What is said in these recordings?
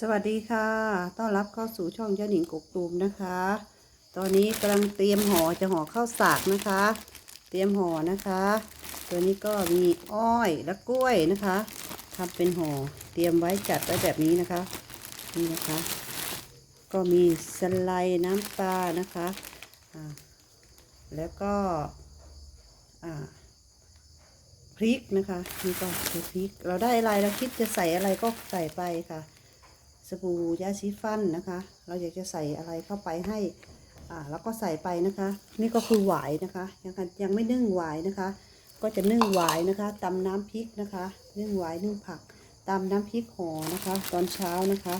สวัสดีค่ะ ต้อนรับเข้าสู่ช่องเจ้าหญิงกกตูมนะคะ ตอนนี้กำลังเตรียมห่อจะห่อข้าวสากนะคะ เตรียมห่อนะคะ ตัวนี้ก็มีอ้อยและกล้วยนะคะทำเป็นห่อเตรียมไว้จัดไว้แบบนี้นะคะ นี่นะคะ ก็มีสไลด์น้ำปลานะคะอ่าแล้วก็พริกนะคะนี่ก็คือพริก เราได้อะไรเราคิดจะใส่อะไรก็ใส่ไปค่ะ สบู่ยาสีฟันนะคะ เราอยากจะใส่อะไรเข้าไปให้อ่าแล้วก็ใส่ไปนะคะ นี่ก็คือหวายนะคะยังยังไม่นึ่งหวายนะคะ ก็จะนึ่งหวายนะคะตำน้ำพริกนะคะนึ่งหวายนึ่งผักตำน้ำพริกห่อนะคะ ตอนเช้านะคะ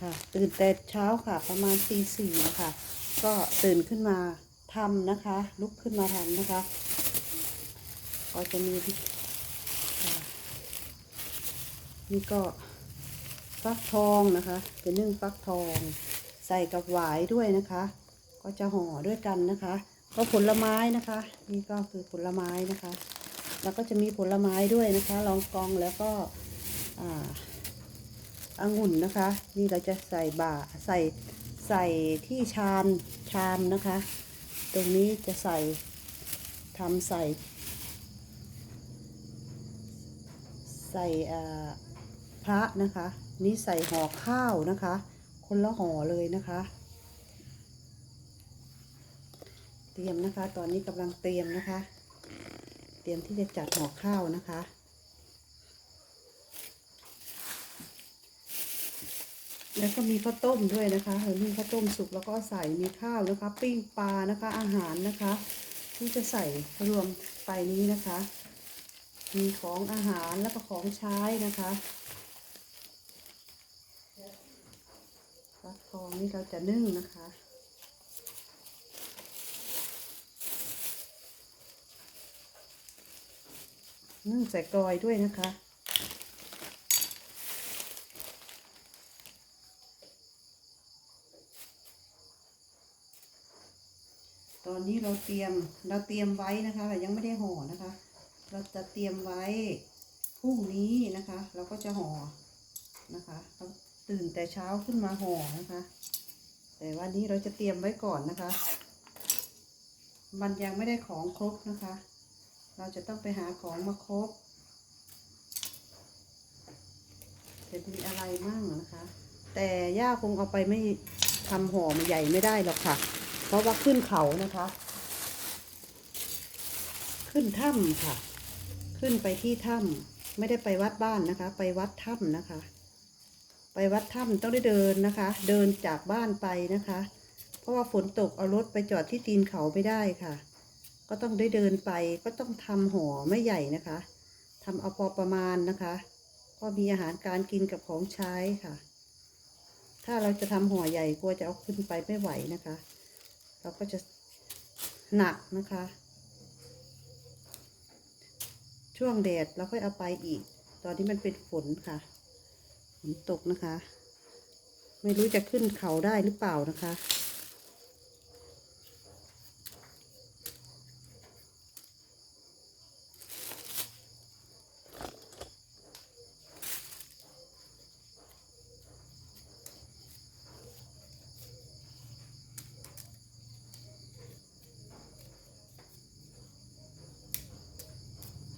ค่ะตื่นแต่เช้าค่ะประมาณตีสี่นะคะก็ตื่นขึ้นมาทำนะคะ ลุกขึ้นมาทำนะคะ ก็จะมีนี่ก็ ฟักทองนะคะ เป็นนึ่งฟักทอง ใส่กับหวายด้วยนะคะ ก็จะห่อด้วยกันนะคะ ก็ผลไม้นะคะ นี่ก็คือผลไม้นะคะ แล้วก็จะมีผลไม้ด้วยนะคะ ลองกองแล้วก็อ่าองุ่นนะคะ นี่เราจะใส่บ่าใส่ใส่ที่ชามชามนะคะ ตรงนี้จะใส่ทำใส่ใส่พระนะคะ นี่ใส่ห่อข้าวนะคะ คนละห่อเลยนะคะ เตรียมนะคะ ตอนนี้กำลังเตรียมนะคะ เตรียมที่จะจัดห่อข้าวนะคะแล้วก็มีข้าวต้มด้วยนะคะเออมีข้าวต้มสุกแล้วก็ใส่มีข้าวนะคะ ปิ้งปลานะคะ อาหารนะคะที่จะใส่รวมไปนี้นะคะ มีของอาหารแล้วก็ของใช้นะคะฟักทอง นี่เราจะนึ่งนะคะ นึ่งใส่กลอยด้วยนะคะตอนนี้เราเตรียมเราเตรียมไว้นะคะแต่ยังไม่ได้ห่อนะคะ เราจะเตรียมไว้พรุ่งนี้นะคะ เราก็จะห่อนะคะ ตื่นแต่เช้าขึ้นมาห่อนะคะ แต่วันนี้เราจะเตรียมไว้ก่อนนะคะ มันยังไม่ได้ของครบนะคะ เราจะต้องไปหาของมาครบจะมีอะไรมั่งนะคะ แต่ย่าคงเอาไปไม่ทำห่อมาใหญ่ไม่ได้หรอกค่ะ เพราะว่าขึ้นเขานะคะ ขึ้นถ้ำค่ะ ขึ้นไปที่ถ้ำไม่ได้ไปวัดบ้านนะคะ ไปวัดถ้ำนะคะ ไปวัดถ้ำต้องได้เดินนะคะ เดินจากบ้านไปนะคะ เพราะว่าฝนตกเอารถไปจอดที่ตีนเขาไม่ได้ค่ะ ก็ต้องได้เดินไปก็ต้องทำห่อไม่ใหญ่นะคะทำเอาพอประมาณนะคะ ก็มีอาหารการกินกับของใช้ค่ะ ถ้าเราจะทำห่อใหญ่กลัวจะเอาขึ้นไปไม่ไหวนะคะ เราก็จะหนักนะคะ ช่วงแดดเราค่อยเอาไปอีก ตอนนี้มันเป็นฝนค่ะ นตกนะคะ ไม่รู้จะขึ้นเขาได้หรือเปล่านะคะ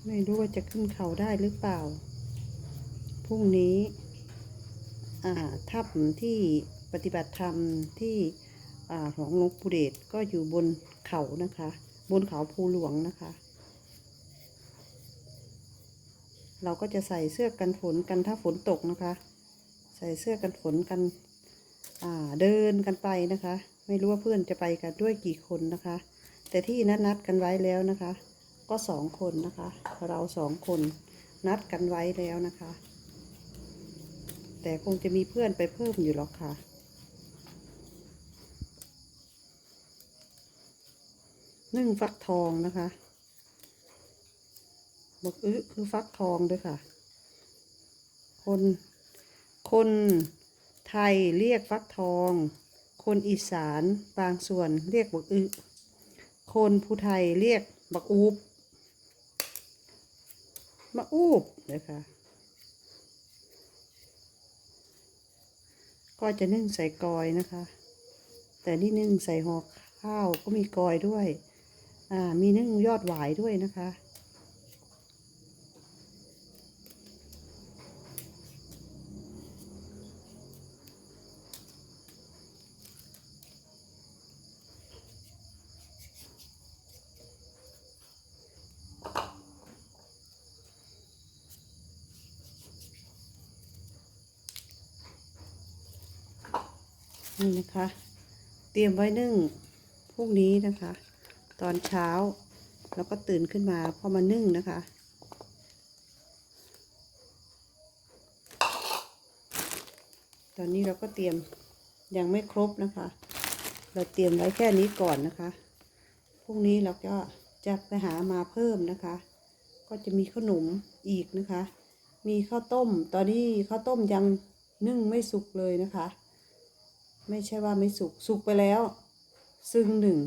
ไม่รู้ว่าจะขึ้นเขาได้หรือเปล่าพรุ่งนี้ ถ้ำที่ปฏิบัติธรรมที่ของหลวงปู่เดชก็อยู่บนเขานะคะ บนเขาภูหลวงนะคะ เราก็จะใส่เสื้อกันฝนกันถ้าฝนตกนะคะ ใส่เสื้อกันฝนกันเดินกันไปนะคะ ไม่รู้ว่าเพื่อนจะไปกันด้วยกี่คนนะคะ แต่ที่นัดนัดกันไว้แล้วนะคะ ก็สองคนนะคะ เราสองคนนัดกันไว้แล้วนะคะ แต่คงจะมีเพื่อนไปเพิ่มอยู่หรอกค่ะ นึ่งฟักทองนะคะบอกอึคือฟักทองด้วยค่ะ คนคนไทยเรียกฟักทอง คนอีสานบางส่วนเรียกบักอึคนผู้ไทยเรียกบักอูบมะอูบเลยค่ะ ก็จะนึ่งใส่กอยนะคะ แต่นี่นึ่งใส่ห่อข้าวก็มีกอยด้วย อ่า มีนึ่งยอดหวายด้วยนะคะ นี่นะคะ เตรียมไว้นึ่งพรุ่งนี้นะคะ ตอนเช้าแล้วก็ตื่นขึ้นมาพอมานึ่งนะคะ ตอนนี้เราก็เตรียมยังไม่ครบนะคะ เราเตรียมไว้แค่นี้ก่อนนะคะพรุ่งนี้เราก็จะไปหามาเพิ่มนะคะ ก็จะมีขนมอีกนะคะ มีข้าวต้ม ตอนนี้ข้าวต้มยังนึ่งไม่สุกเลยนะคะ ไม่ใช่ว่าไม่สุกสุกไปแล้ว ซึ่งหนึ่ง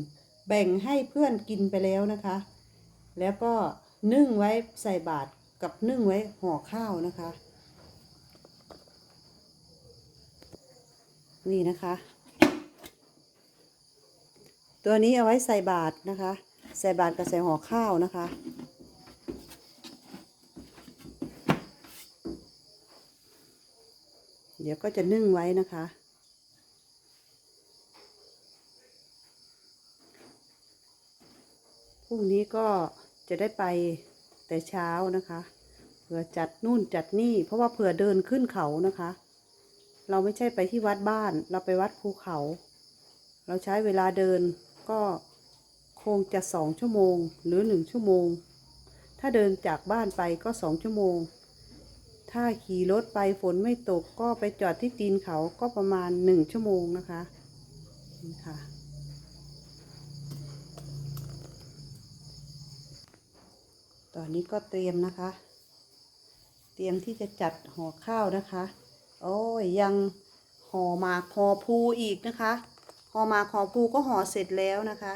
แบ่งให้เพื่อนกินไปแล้วนะคะ แล้วก็นึ่งไว้ใส่บาตรกับนึ่งไว้ห่อข้าวนะคะ นี่นะคะ ตัวนี้เอาไว้ใส่บาตรนะคะ ใส่บาตรกับใส่ห่อข้าวนะคะเดี๋ยวก็จะนึ่งไว้นะคะ พ รุ่งนี้ก็จะได้ไปแต่เช้านะคะเผื่อจัดนู่นจัดนี่เพราะว่าเผื่อเดินขึ้นเขานะคะ เราไม่ใช่ไปที่วัดบ้าน เราไปวัดภูเขา เราใช้เวลาเดินก็คงจะสองชั่วโมงหรือหนึ่งชั่วโมง ถ้าเดินจากบ้านไปก็สองชั่วโมง ถ้าขี่รถไปฝนไม่ตกก็ไปจอดที่ตีนเขาก็ประมาณหนึ่งชั่วโมงนะคะนี่ค่ะ ตอนนี้ก็เตรียมนะคะ เตรียมที่จะจัดห่อข้าวนะคะ โอ้ยยังห่อหมากห่อภูอีกนะคะห่อหมากห่อภูก็ห่อเสร็จแล้วนะคะ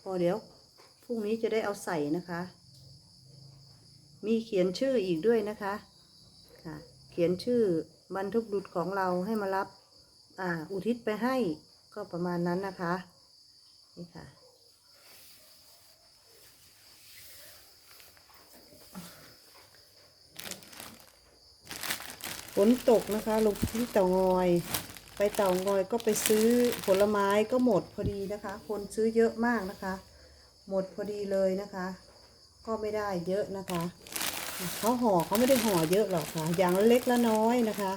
พอเดี๋ยวพรุ่งนี้จะได้เอาใส่นะคะ มีเขียนชื่ออีกด้วยนะคะค่ะเขียนชื่อบรรทุกดุษของเราให้มารับ อ่า อุทิศไปให้ก็ประมาณนั้นนะคะ นี่ค่ะ ฝนตกนะคะลงที่เต่างอย ไปเต่างอยก็ไปซื้อผลไม้ก็หมดพอดีนะคะ คนซื้อเยอะมากนะคะ หมดพอดีเลยนะคะ ก็ไม่ได้เยอะนะคะเขาห่อเขาไม่ได้ห่อเยอะหรอกค่ะ อย่างเล็กละน้อยนะคะ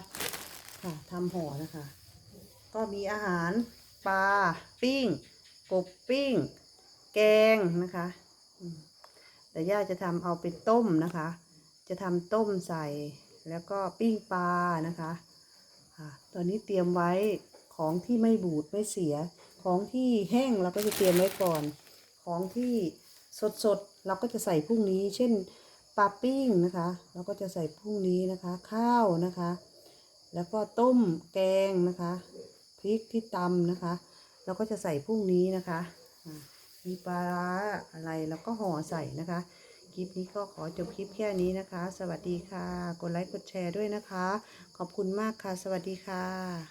ค่ะทำห่อนะคะ ก็มีอาหารปลาปิ้ง กบปิ้ง แกงนะคะแต่ย่าจะทำเอาเป็นต้มนะคะ จะทำต้มใส่ แล้วก็ปิ้งปลานะคะตอนนี้เตรียมไว้ของที่ไม่บูดไม่เสีย ของที่แห้งเราก็จะเตรียมไว้ก่อน ของที่สดๆเราก็จะใส่พรุ่งนี้ เช่นปลาปิ้งนะคะ เราก็จะใส่พรุ่งนี้นะคะ ข้าวนะคะ แล้วก็ต้มแกงนะคะพริกที่ตำนะคะ เราก็จะใส่พรุ่งนี้นะคะมีปลาอะไรแล้วก็ห่อใส่นะคะ ลิปนี้ก็ขอจบคลิปแค่นี้นะคะ สวัสดีค่ะ กดไลค์กดแชร์ด้วยนะคะ ขอบคุณมากค่ะ สวัสดีค่ะ